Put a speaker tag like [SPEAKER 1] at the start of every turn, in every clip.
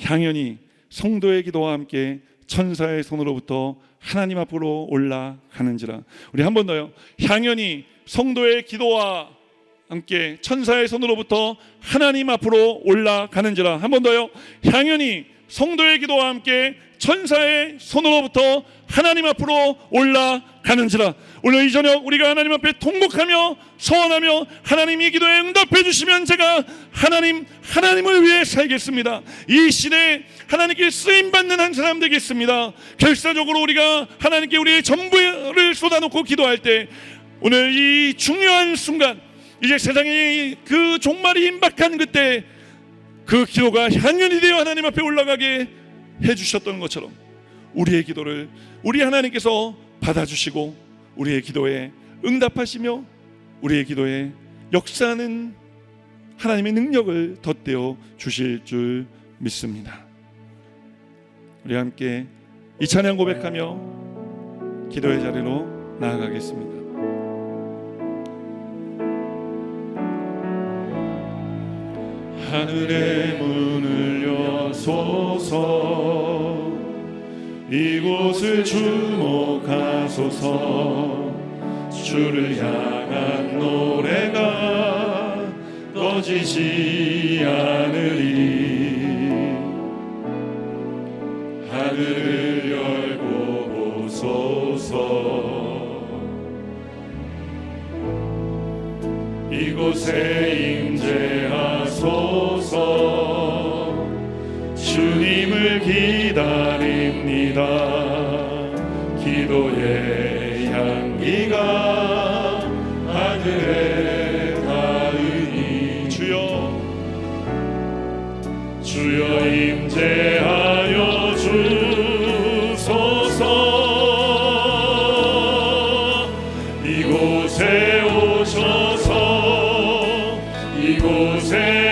[SPEAKER 1] 향연이 성도의 기도와 함께 천사의 손으로부터 하나님 앞으로 올라가는지라. 우리 한 번 더요. 향연이 성도의 기도와 함께 천사의 손으로부터 하나님 앞으로 올라가는지라. 한 번 더요. 향연이 성도의 기도와 함께 천사의 손으로부터 하나님 앞으로 올라 가는지라. 오늘 이 저녁 우리가 하나님 앞에 통곡하며 소원하며 하나님이 기도에 응답해 주시면 제가 하나님 하나님을 위해 살겠습니다. 이 시대에 하나님께 쓰임 받는 한 사람 되겠습니다. 결사적으로 우리가 하나님께 우리의 전부를 쏟아놓고 기도할 때 오늘 이 중요한 순간 이제 세상의 그 종말이 임박한 그때 그 기도가 향연이 되어 하나님 앞에 올라가게 해주셨던 것처럼 우리의 기도를 우리 하나님께서 받아주시고 우리의 기도에 응답하시며 우리의 기도에 역사하는 하나님의 능력을 덧대어 주실 줄 믿습니다. 우리 함께 이 찬양 고백하며 기도의 자리로 나아가겠습니다. 하늘의 문을 여소서 이곳을 주목 하소서. 주를 향한 노래가 꺼지지 않으리. 하늘을 열고 보소서. 이곳에 임재하소서. 주님을 기다립니다 기도의 향기가 하늘에 닿으니 주여 주여 임재하여 주소서. 이곳에 오셔서 이곳에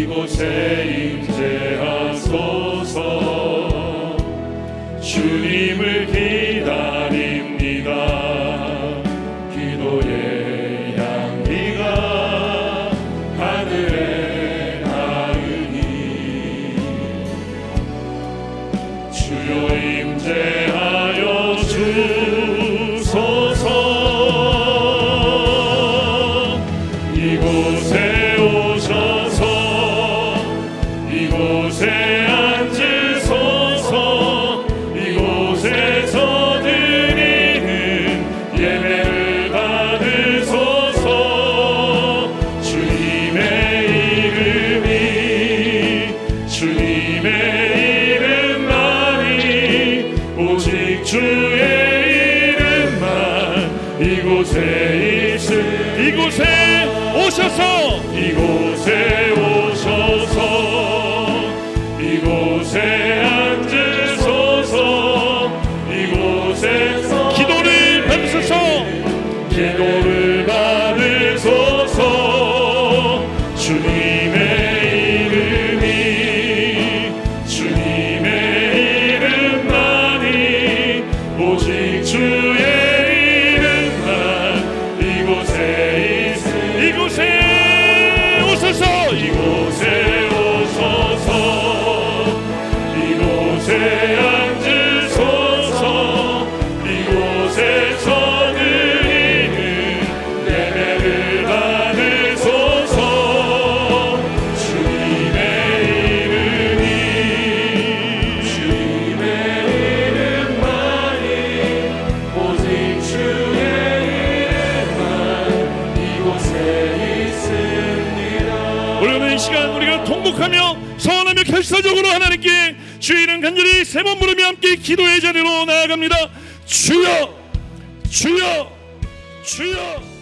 [SPEAKER 1] 이곳에 임재하소서. 주님을 기다립니다. 기도의 향기가 하늘에 닿으니. 주여 주의 이름만 이곳에 있을 이곳에 오셔서 이곳에 하나님께 주의 이름 간절히 세 번 부르며 함께 기도의 자리로 나아갑니다. 주여 주여 주여